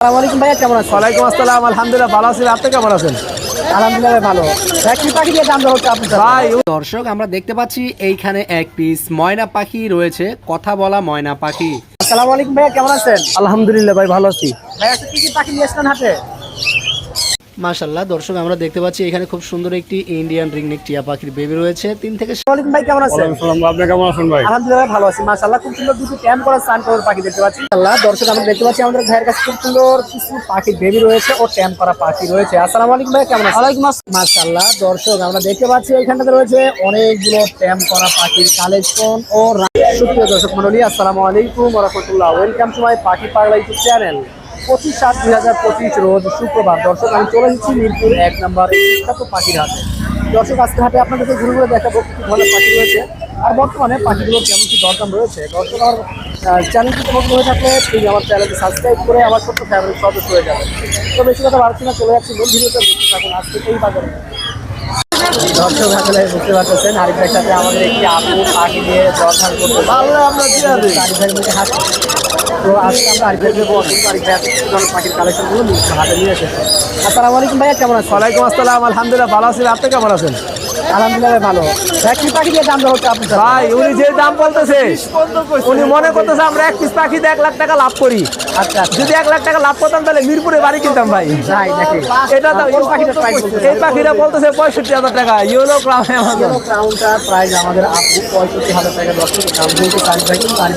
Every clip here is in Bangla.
আসসালামু ভাইয়া কেমন আছেন? ওয়ালাইকুম আসসালাম আলহামদুলিল্লাহ ভালো আপনি কেমন আছেন? আলহামদুলিল্লাহ ভাই ভালো পাখি দাম হচ্ছে? ভাই দর্শক আমরা দেখতে পাচ্ছি এইখানে এক পিস ময়না পাখি রয়েছে। কথা বলা ময়না পাখি। আসসালামু আলাইকুম ভাইয়া কেমন আছেন? আলহামদুলিল্লাহ ভাই ভালো আছি। ভাই কি কি পাখি নিয়ে আসলেন হাটে? মাশাল্লাহ দর্শক আমরা দেখতে পাচ্ছি এখানে খুব সুন্দর একটি ইন্ডিয়ান রিংনেক টিয়া পাখির বেবি রয়েছে। তিন থেকে আসসালামু ভাই কেমন আছেন? আপনি কেমন আছেন ভাই? আলহামদুলিল্লাহ ভালো আছি মাশাআল্লাহ খুব সুন্দর দুটো ট্যাম করা সান করার পাখি দেখতে পাচ্ছি। আল্লাহ দর্শক আমরা দেখতে পাচ্ছি আমাদের ভাইয়ের কাছে খুব সুন্দর কিছু পাখি বেবি রয়েছে ও ট্যাম করা পাখি রয়েছে। আসসালামু আলাইকুম ভাই কেমন আছেন? ওয়ালাইকুম আসসালাম। মাশাআল্লাহ দর্শক আমরা দেখতে পাচ্ছি এইখানটাতে রয়েছে অনেকগুলো ট্যাম করা পাখির কালেকশন ও রা- সুপ্রিয় দর্শক মন্ডলী আসসালামু আলাইকুম ওয়া রাহমাতুল্লাহ। ওয়েলকাম টু মাই পাখি পাগলা ইউটিউব চ্যানেল পঁচিশ সাত দুই হাজার পঁচিশ রোজ শুক্রবার। দর্শক আমি চলে এসেছি মিরপুর এক নম্বর বিখ্যাত পাখির হাটে দর্শক আজকে হাটে আপনাদেরকে ঘুরে ঘুরে দেখাবো কি ধরনের পাখি রয়েছে আর বর্তমানে পাখিগুলোর কেমন কি দরদাম রয়েছে। দর্শক আমার চ্যানেলটি নতুন হয়ে থাকলে প্লিজ আমার চ্যানেলটি সাবস্ক্রাইব করে আমার ছোট্ট ফ্যামিলির সদস্য হয়ে যাবে তো বেশি কথা বাড়ছি না চলে যাচ্ছি মূল ভিডিওতে। দেখতে থাকুন আজকে এই বাজারে। দর্শক আসলে বুঝতে পারতেছেন আরিফের সাথে আমাদের একটি আপু পাখি দিয়ে দরদাম করতে আরিফের মধ্যে হাত তো আজকে আমরা আরিফের দেবো পাখির কালেকশনগুলো হাতে নিয়ে এসেছি। আসসালামু আলাইকুম ভাইয়া, কেমন আছেন? ওয়ালাইকুম আসসালাম, আলহামদুলিল্লাহ, ভালো আছেন আপনি কেমন আছেন? আলহামদুলিল্লাহ ভালো। ভাই কি পাখি দিয়ে দাম হচ্ছে আপনার ভাই উনি যে দাম বলতেছে উনি মনে করতেছে আমরা এক পিস পাখিতে এক লাখ টাকা লাভ করি। আচ্ছা আচ্ছা। যদি এক লাখ টাকা লাভ করতাম তাহলে মিরপুরে বাড়ি কিনতাম ভাই। এটা তো কোন পাখিটার প্রাইস এই পাখিটা বলতেছে পঁয়ষট্টি হাজার টাকা ইউলো ক্রাউন ক্রাউনটার প্রাইস আমাদের আপু পঁয়ষট্টি হাজার টাকা দশ টাকা দাম যেহেতু কাজ ভাই কিন্তু ভাই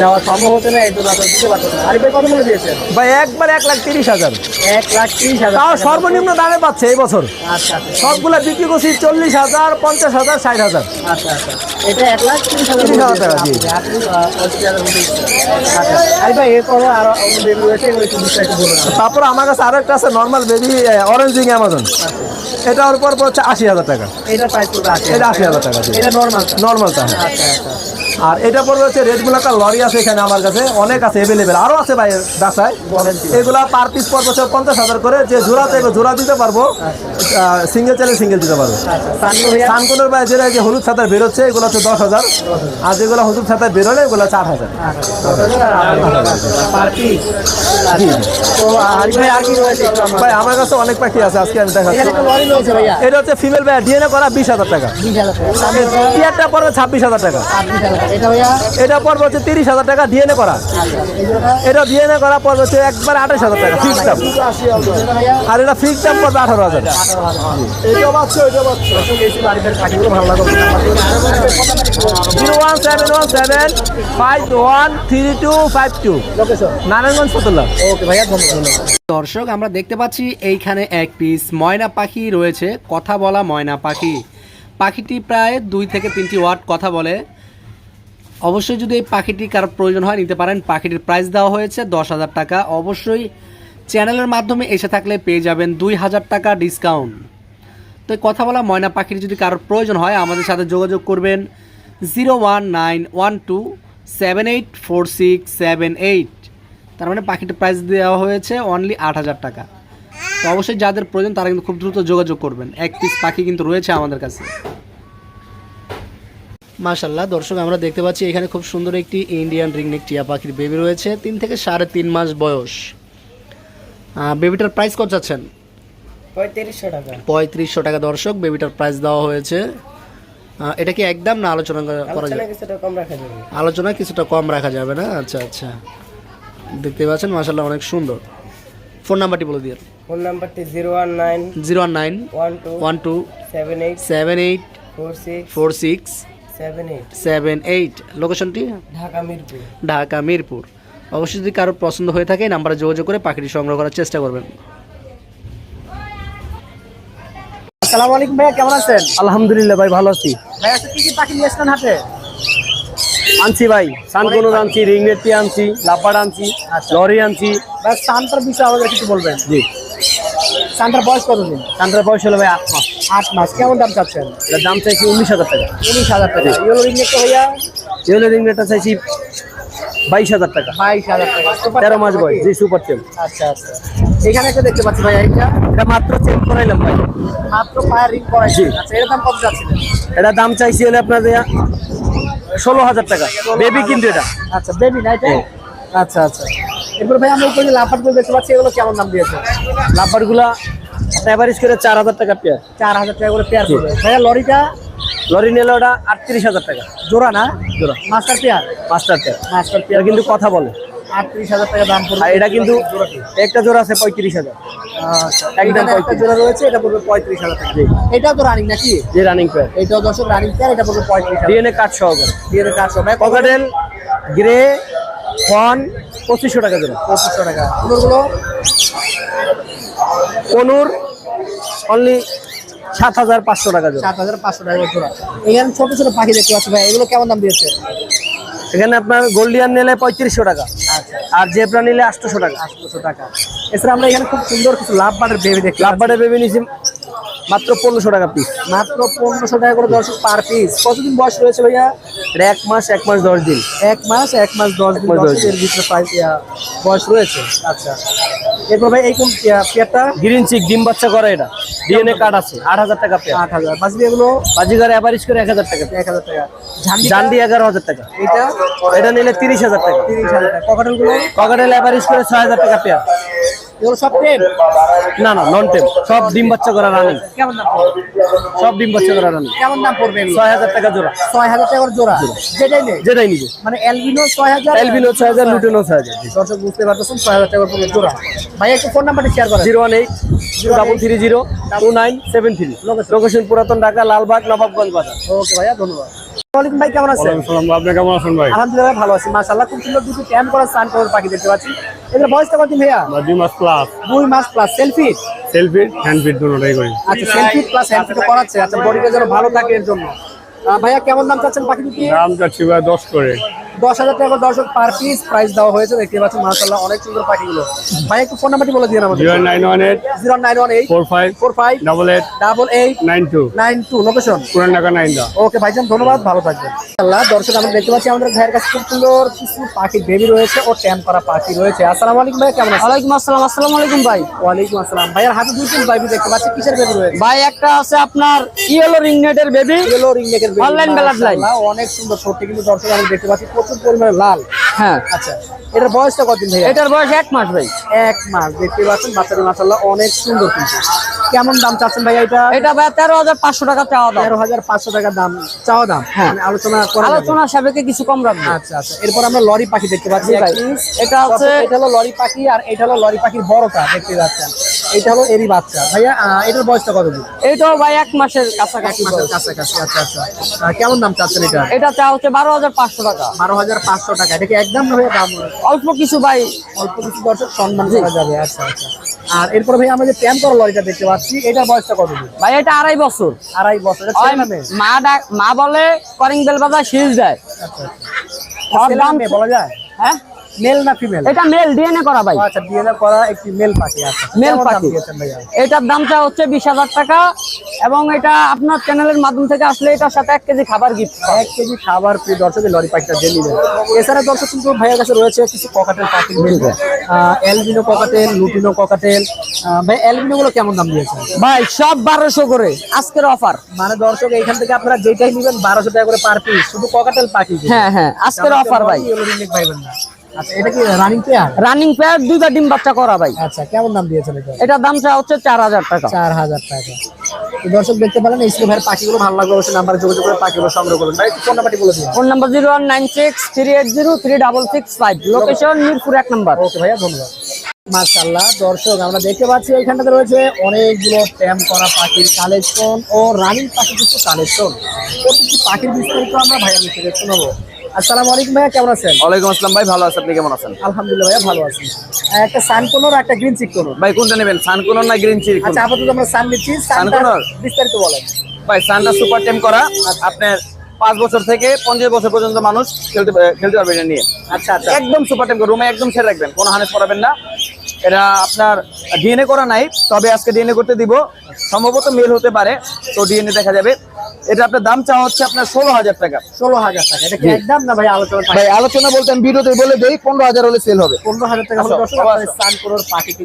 দেওয়া সম্ভব হচ্ছে না এই জন্য আপনারা দিতে পারতেছেন না। ভাই কত মূল্য দিয়েছেন ভাই একবার এক লাখ তিরিশ হাজার। এক লাখ তিরিশ হাজার তাও সর্বনিম্ন দামে পাচ্ছে এই বছর। আচ্ছা আচ্ছা। সবগুলা বিক্রি করছি চল্লিশ হাজার পঞ্চাশ হাজার ষাট হাজার। আচ্ছা আচ্ছা। এটা এক লাখ তিরিশ হাজার 30,000 টাকা, জি। আচ্ছা তারপর আমার কাছে আরও একটা আছে নর্মাল বেবি অরেঞ্জিং অ্যামাজন এটা ওর পর হচ্ছে আশি হাজার টাকা। এটা আশি হাজার টাকা। নর্মাল নর্মাল নর্মালটা আচ্ছা। আর এটা পড়বে হচ্ছে রেডগুলো একটা লরি আছে এখানে আমার কাছে। অনেক আছে এভেলেবেল আরও আছে ভাই বাসায় এগুলা পার পিস পড়বে হচ্ছে পঞ্চাশ হাজার করে। যে জোড়া চাইবে জোড়া দিতে পারব সিঙ্গেল চাইলে সিঙ্গেল দিতে পারব। সানকো সানকুনের ভাই যেটা যে হলুদ ছাতায় বেরোচ্ছে এগুলো হচ্ছে দশ হাজার। আর যেগুলো হলুদ ছাতায় বেরোলে এগুলো চার হাজার। তো ভাই আমার ভাই আমার কাছে অনেক পাখি আছে আজকে আমি দেখাচ্ছি। এটা হচ্ছে ফিমেল ভাই ডিএনএ করা বিশ হাজার টাকা। টিয়ারটা পড়বে ছাব্বিশ হাজার টাকা। এটা পড়বে হচ্ছে তিরিশ হাজার টাকা করা আচ্ছা এই জোড়াটা এটা ডিএনএ করা পড়বে হচ্ছে একবার আঠাশ হাজার টাকা ফিক্স দাম আর এটা ফিক্স দাম পড়বে আঠারো হাজার। Zero one seven one seven five one three two five two. Location Narayanganj Fatullah. Okay ভাইয়া ধন্যবাদ। দর্শক আমরা দেখতে পাচ্ছি এইখানে এক পিস ময়না পাখি রয়েছে। কথা বলা ময়না পাখি। পাখিটি প্রায় দুই থেকে তিনটি ওয়ার্ড কথা বলে। অবশ্যই যদি এই পাখিটি কারোর প্রয়োজন হয়, নিতে পারেন। পাখিটির প্রাইস দেওয়া হয়েছে দশ হাজার টাকা। অবশ্যই চ্যানেলের মাধ্যমে এসে থাকলে পেয়ে যাবেন দুই হাজার টাকা ডিসকাউন্ট তো কথা বলা ময়না পাখিটি যদি কারোর প্রয়োজন হয়, আমাদের সাথে যোগাযোগ করবেন zero one nine one two seven eight four six seven eight. তার মানে পাখিটির প্রাইস দেওয়া হয়েছে অনলি আট হাজার টাকা। তো অবশ্যই যাদের প্রয়োজন, তারা কিন্তু খুব দ্রুত যোগাযোগ করবেন। এক পিস পাখি কিন্তু রয়েছে আমাদের কাছে। মাশাল্লাহ দর্শক আমরা দেখতে পাচ্ছি এখানে খুব সুন্দর একটি ইন্ডিয়ান রিংনেক টিয়া পাখির বেবি রয়েছে তিন থেকে সাড়ে তিন মাস বয়স। বেবিটার প্রাইস কত চাচ্ছেন? পঁয়ত্রিশশো টাকা। পঁয়ত্রিশশো টাকা দর্শক বেবিটার প্রাইস দেওয়া হয়েছে। এটা কি একদম না আলোচনা করা- যাবে কিছুটা কম রাখা যাবে। আলোচনা কিছুটা কম রাখা যাবে না? আচ্ছা আচ্ছা। দেখতে পাচ্ছেন মাসাল্লাহ অনেক সুন্দর। ফোন নাম্বারটি বলে দিয়ে ফোন নাম্বারটি zero one nine zero one nine one two one two seven eight seven eight four six four six seven eight লোকেশনটি Dhaka Mirpur. Dhaka Mirpur. অবশ্যই যদি কারোর পছন্দ হয়ে থাকে নাম্বারে যোগাযোগ করে পাখিটি সংগ্রহ করার চেষ্টা করবেন। আসসালামু আলাইকুম ভাইয়া কেমন আছেন? আলহামদুলিল্লাহ ভাই ভালো আছি। ভাই আজকে কি কি পাখি নিয়ে আসলেন হাটে? আনছি ভাই সানকুনুর আনছি আনছি লাপাড আনছি লরি আনছি। ভাই বিষয়ে আমাদের কিছু বলবেন। জি। বয়স কতদিন? বয়স হলো ভাই আট মাস। আট মাস। কেমন দাম চাচ্ছেন? এটার দাম চাইছি উনিশ হাজার টাকা। উনিশ হাজার টাকা। ইয়েলো ভাইয়া? ইয়েলো রিংনেটটা চাইছি বাইশ হাজার টাকা। বাইশ হাজার টাকা। তেরো মাস নাকি? বয়স জি সুপার আচ্ছা আচ্ছা। এখানে একটা দেখতে পাচ্ছি এটা এটা মাত্র চেঞ্জ করাইলাম ভাই। মাত্র পায়ের রিং করাইছি আচ্ছা এর দাম কত এটা দাম চাইছি হলে আপনাদের ষোলো হাজার টাকা। বেবি কিন্তু এটা। আচ্ছা বেবি না এটা? আচ্ছা আচ্ছা। এরপর ভাই আমরা উপরে যে লাফাটগুলো দেখতে পাচ্ছি এগুলো কেমন দাম দিয়েছে? লাভবারগুলা অ্যাভারেজ করে চার হাজার টাকা পেয়ার চার হাজার টাকা করে পেয়ার করবে। ভাইয়া লরিটা? লরি নিলে ওটা আটত্রিশ হাজার টাকা। জোড়া না? জোড়া। Master pair master pair master pair কিন্তু কথা বলে। আটত্রিশ হাজার টাকা দাম পড়বে। এটা কিন্তু। একটা জোড়া আছে পঁয়ত্রিশ হাজার। আচ্ছা, একদম একটা 35 জোড়া রয়েছে এটা পড়বে পঁয়ত্রিশ হাজার টাকা। এটাও তো রানিং নাকি? যে রানিং পেয়ার এটাও দর্শক রানিং পেয়ার এটা পড়বে পঁয়ত্রিশ ডিএনএ কার্ড সহকারে। দিয়ে কাটছো ভাই কত গ্রে ফন পঁচিশশো টাকা জোড়া পঁচিশশো টাকা। পুরোগুলো কনুর অনলি সাত হাজার পাঁচশো টাকা জোড়া। সাত হাজার পাঁচশো টাকা জোড়া। এখানে ছোট ছোট পাখি দেখতে পাচ্ছি ভাই এগুলো কেমন দাম দিয়েছে? এখানে আপনার গোল্ডিয়ান নিলে পঁয়ত্রিশশো টাকা আচ্ছা। আর জেব্রা নিলে আটশোশো টাকা। আটশোশো টাকা। এছাড়া আমরা এখানে খুব সুন্দর কিছু লাভ বাটের বেবি দেখি লাভবার্ডের বেবি নিয়েছি মাত্র পনেরোশো টাকা পিস মাত্র পনেরোশো টাকা করে দর্শক পার পিস কতদিন বয়স রয়েছে ভাইয়া? এটা এক মাস এক মাস দশ দিন। এক মাস এক মাস দশ দিন এর ভিতরে বয়স রয়েছে। আচ্ছা। এরপর ভাই এই কোন পেয়ারটা? গ্রিন চিক ডিম বাচ্চা করে এটা। ডিএনএ কার্ড আছে আট হাজার টাকা পেয়ার। আট হাজার। বাকি এগুলো? বাজিগার অ্যাভারেজ করে এক হাজার টাকা। এক হাজার টাকা। ঝান্ডি এগারো হাজার টাকা। এটা এটা নিলে তিরিশ হাজার টাকা। তিরিশ হাজার টাকা। ককাটেলগুলো ককাটেল অ্যাভারেজ করে ছয় হাজার টাকা পেয়ার। এগুলো সব টেম? না না নন টেম। সব ডিম বাচ্চা করা রানিং কেমন দাম সব ডিম বাচ্চা করা রানিং কেমন দাম পড়বে ছয় হাজার টাকা জোড়া। ছয় হাজার টাকা করে জোড়া। যেটাই নেই। যেটাই নিবে। মানে এলবিনো ছয় হাজার এলবিনো ছয় হাজার লুটেনো ছয় হাজার। দর্শক বুঝতে পারতেছেন ছয় হাজার টাকা পড়বে জোড়া। ভাই একটু ফোন নাম্বারটা শেয়ার করেন। Zero one eight double three zero two nine seven three location পুরাতন ঢাকা লালবাগ নবাবগঞ্জ বাজার। ওকে ভাইয়া ধন্যবাদ। ওয়ালাইকুম ভাই কেমন আছেন? আপনি কেমন আছেন ভাই? আলহামদুলিল্লাহ ভালো আছি। মাশাআল্লাহ খুব সুন্দর দুটো ট্যাম করা সান করার পাখি দেখতে পাচ্ছি। এদের বয়সটা কত ভাইয়া? দুই মাস প্লাস দুই মাস plus selfie selfie hand fit দুটোটাই করি। আচ্ছা সেলফি প্লাস হ্যান্ড ফিট করাচ্ছে আচ্ছা বডিটা যেন ভালো থাকে এর জন্য। ভাইয়া কেমন দাম চাচ্ছেন পাখি দুটি দাম চাচ্ছি ভাই দশ করে। দশ হাজার টাকা দর্শক পার পিস প্রাইস দেওয়া হয়েছে। দেখতে পাচ্ছেন মাশাআল্লাহ অনেক সুন্দর পাখিগুলো। ভাই একটু ফোন নাম্বারটি বলে দিন আমাদের। Zero nine one eight zero nine one eight four five four five double eight double eight nine two nine two. Location পুরান ঢাকা নাইন দা ওকে ভাইজান ধন্যবাদ। ভালো থাকবেন। আল্লাহ দর্শক আমরা দেখতে পাচ্ছি আমাদের ভাইয়ের কাছে খুব সুন্দর কিছু পাখি বেবি রয়েছে ও ট্যাম করা পাখি রয়েছে। আসসালামু আলাইকুম ভাই কেমন আছেন? ওয়ালাইকুম আসসালাম আসসালামু আলাইকুম ভাই। ওয়ালাইকুম আসসালাম। ভাইয়ের হাতে দুই তিন বেবি দেখতে পাচ্ছি কিসের বেবি রয়েছে? ভাই একটা আছে আপনার ইয়েলো রিং নেটের বেবি ইয়েলো রিং নেকের বেবি Online bloodline। অনেক সুন্দর ছোট্ট কিন্তু দর্শক আমরা দেখতে পাচ্ছি প্রচুর পরিমাণে লাল? হ্যাঁ। আচ্ছা এটার বয়সটা কতদিন ভাইয়া? এটার বয়স এক মাস ভাই। এক মাস দেখতে পাচ্ছেন বাচ্চাটি মাশাআল্লাহ অনেক সুন্দর কিন্তু। কেমন দাম চাচ্ছেন ভাইয়া এটা? এটা ভাই তেরো হাজার পাঁচশো টাকা চাওয়া দাম। তেরো হাজার পাঁচশো টাকা দাম চাওয়া দাম? হ্যাঁ। মানে আলোচনা আলোচনা সাপেক্ষে কিছু কম রাখবে আচ্ছা আচ্ছা। এরপর আমরা লরি পাখি দেখতে পাচ্ছি ভাই। এটা হচ্ছে এটা হলো লরি পাখি আর এটা হলো লরি পাখির বড়টা দেখতে পাচ্ছেন। এটা হলো এরই বাচ্চা। ভাইয়া এটার বয়সটা কত দিন এইটাও ভাই এক মাসের কাছাকাছি। কাছাকাছি আচ্ছা আচ্ছা। কেমন দাম চাচ্ছেন এটা? এটা চা হচ্ছে বারো হাজার পাঁচশো টাকা। বারো হাজার পাঁচশো টাকা। এটা কি একদম না ভাইয়া দাম? অল্প কিছু ভাই। অল্প কিছু দর্শক সম্মান করা যাবে আচ্ছা আচ্ছা। আর এরপর ভাই আমরা যে প্যান করা লরিটা দেখতে পাচ্ছি এটার বয়সটা কত দিন ভাই এটা আড়াই বছর। আড়াই বছর এটা? মা ডাক মা বলে করিং বেল বাজার শিজ দেয়। আচ্ছা দাম বলা যায়? হ্যাঁ? মেল না ফিমেল এটা মেল ডিএনএ করা ভাই। আচ্ছা ডিএনএ করা একটি মেল পাখি আচ্ছা। মেল পাখি। এটার দামটা হচ্ছে বিশ হাজার টাকা এবং এটা আপনার চ্যানেলের মাধ্যম থেকে আসলে এটার সাথে এক কেজি খাবার গিফট এক কেজি খাবার প্রিয় দর্শক লরি পাখিটা দিয়ে নিবেন এছাড়া দর্শক কিন্তু ভাইয়ের কাছে রয়েছে কিছু ককাটেল পাখি মিলবে এলবিনো ককাটেল লুটিনো ককাটেল ভাই এলবিনো গুলো কেমন দাম দিয়েছে ভাই সব বারোশো করে আজকের অফার মানে দর্শক এইখান থেকে আপনারা যেটাই নিবেন বারোশো টাকা করে পার পিস শুধু ককাটেল পাখি হ্যাঁ হ্যাঁ আজকের অফার ভাই। পাইবেন না। আচ্ছা এটা কি রানিং পেয়ার রানিং পেয়ার দুইটা ডিম বাচ্চা করা ভাই। আচ্ছা কেমন দাম দিয়েছেন এটা? এটার দামটা হচ্ছে চার হাজার টাকা। চার হাজার টাকা। দর্শক দেখতে পারেন ছিল ভাইয়ের পাখিগুলো ভালো লাগবে অবশ্যই নাম্বার যোগাযোগ করে পাখিগুলো সংগ্রহ করবেন ভাই ফোন নাম্বারটি বলে দিন। ফোন নাম্বার লোকেশন মিরপুর এক নম্বর। ওকে ভাইয়া ধন্যবাদ। মাশাআল্লাহ দর্শক আমরা দেখতে পাচ্ছি এখানটাতে রয়েছে অনেকগুলো ট্যাম করা পাখির কালেকশন ও রানিং পাখি কিছু কালেকশন প্রত্যেকটি পাখির বিস্তারিত আমরা ভাইয়া থেকে শোনাবো আসসালামু আলাইকুম ভাইয়া কেমন আছেন? ওয়ালাইকুম আসসালাম ভাই ভালো আছে। আপনি কেমন আছেন? আলহামদুলিল্লাহ ভাইয়া ভালো আছি। একটা সান কোনোর একটা গ্রিন চিক কোনোর? ভাই কোনটা নেবেন? সানকুনর না গ্রিন চিক আচ্ছা আপাতত আমরা সান নিচ্ছি। সানকোনর? বিস্তারিত বলেন। ভাই সানটা সুপার টেম করা। আপনার পাঁচ বছর থেকে পঞ্চাশ বছর পর্যন্ত মানুষ খেলতে খেলতে পারবে এটা নিয়ে। আচ্ছা আচ্ছা। একদম সুপার টেম রুমে একদম ছেড়ে রাখবেন কোনো হানেস পড়াবেন না। এটা আপনার ডিএনএ করা নাই তবে আজকে ডিএনএ করতে দিব। সম্ভবত মেল হতে পারে তো ডিএনএ দেখা যাবে। এটা আপনার দাম চাওয়া হচ্ছে আপনার ষোলো হাজার টাকা। ষোলো হাজার টাকা। এটা কি একদম না ভাই আলোচনা ভাই আলোচনা বলতে আমি ভিডিওতে বলে দেই পনেরো হাজার হলে সেল হবে। পনেরো হাজার টাকা হলে আসো, দর্শক বাবা, আপনার আসো। সান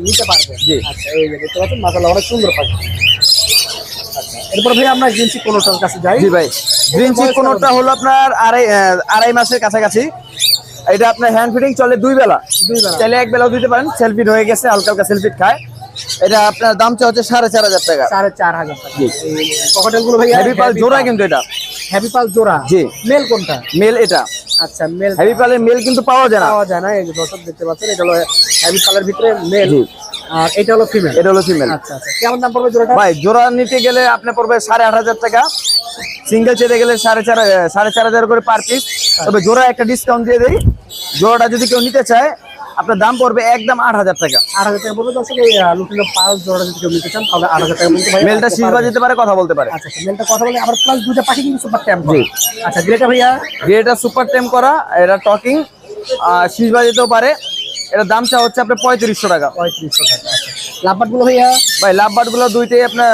নিতে পারবে? জি। আচ্ছা এই যে দেখতে পাচ্ছেন মাসাল্লাহ অনেক সুন্দর পাখি আচ্ছা এরপর ভাই আমরা গ্রিন চিক কোনোটার কাছে যাই? জি ভাই গ্রিন কোনোটা হলো আপনার আড়াই আড়াই মাসের কাছাকাছি। এটা আপনার হ্যান্ড ফিটিং চলে দুই বেলা। দুই বেলা। চাইলে এক বেলাও দিতে পারেন সেলফিট হয়ে গেছে হালকা হালকা সেলফিট খায় এটা আপনার দামটা হচ্ছে সাড়ে চার হাজার টাকা। সাড়ে চার হাজার টাকা। জি। ককটেলগুলো ভাইয়া হেভি পাল জোড়া কিন্তু এটা। হ্যাপি পাল জোড়া? জি। মেল কোনটা? মেল এটা। আচ্ছা মেল হেভি পালের মেল কিন্তু পাওয়া যায় না। পাওয়া যায় না এই যে দর্শক দেখতে পাচ্ছেন এটা হলো হ্যাপি পালের ভিতরে মেল আর এটা হলো ফিমেল এটা হলো ফিমেল আচ্ছা আচ্ছা। কেমন দাম পড়বে জোড়াটা? ভাই জোড়া নিতে গেলে আপনি পড়বে সাড়ে আট হাজার টাকা। সিঙ্গেল চেতে গেলে সাড়ে চার সাড়ে চার হাজার করে পার পিস তবে জোড়া একটা ডিসকাউন্ট দিয়ে দেই। জোড়াটা যদি কেউ নিতে চায় আপনার দাম পড়বে একদম আট হাজার টাকা। আট হাজার টাকা পড়বে দর্শক এই লুটিনো পাল জোড়া যদি কেউ নিতে চান তাহলে আট হাজার টাকা মেলটা শীষ পারবেন। বাজিতে পারে কথা বলতে পারে। আচ্ছা আচ্ছা মেলটা কথা বলে আবার প্লাস দুটো পাখি কিন্তু সুপার আচ্ছা গ্রেটা ভাইয়া এটা সুপার করা এটা টকিং শীষ বাজিতেও পারে। এটার দামটা হচ্ছে আপনার পঁয়ত্রিশশো টাকা। পঁয়ত্রিশশো টাকা আচ্ছা। লাভবাটগুলো ভাইয়া ভাই লাভগুলো দুইটাই আপনার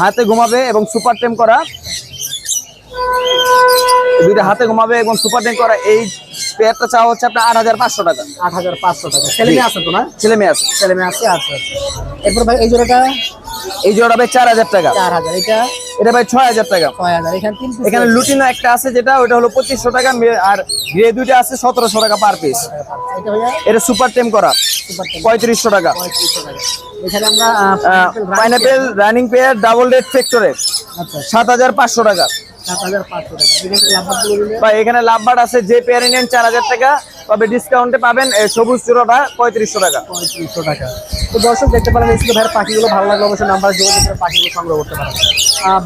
হাতে ঘুমাবে এবং সুপার টেম করা। দুইটা হাতে ঘুমাবে এবং সুপার টেম করা এই পেয়ারটা চাওয়া হচ্ছে আপনার আট হাজার পাঁচশো টাকা। আট হাজার পাঁচশো টাকা। ছেলে মেয়ে আছে তো না? ছেলে মেয়ে আছে। ছেলে মেয়ে আছে আচ্ছা আচ্ছা। এরপর ভাই এই জোড়াটা? এই জোড়া ভাই চার হাজার টাকা। চার হাজার এটা? এটা ভাই ছয় হাজার টাকা। এখানে লুটিনো একটা আছে যেটা ওটা হলো পঁচিশশো টাকা আর গ্রে দুইটা আছে সতেরোশো টাকা পার পিস এটা সুপার টেম করা। পঁয়ত্রিশশো টাকা। Pineapple running pair double red ফ্যাক্টরের সাত হাজার পাঁচশো টাকা। এখানে লাভবাট বা এখানে লাভবার আছে যে পেয়ারে নেন চার হাজার টাকা তবে ডিসকাউন্টে পাবেন সবুজ চূড়াটা পঁয়ত্রিশশো টাকা। পঁয়ত্রিশশো টাকা। তো দর্শক দেখতে পারেন এই ভাইয়ের পাখিগুলো ভালো লাগলে অবশ্যই নাম্বার যোগাযোগ করে পাখিগুলো সংগ্রহ করতে পারেন।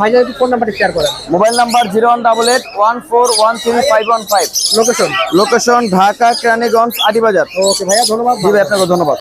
ভাই যদি ফোন নাম্বারটি শেয়ার করেন। Mobile number zero one double eight one four one three five one five. Location location Dhaka Keraniganj Adibazar. Okay ভাইয়া ধন্যবাদ। জি ভাই আপনাকে ধন্যবাদ।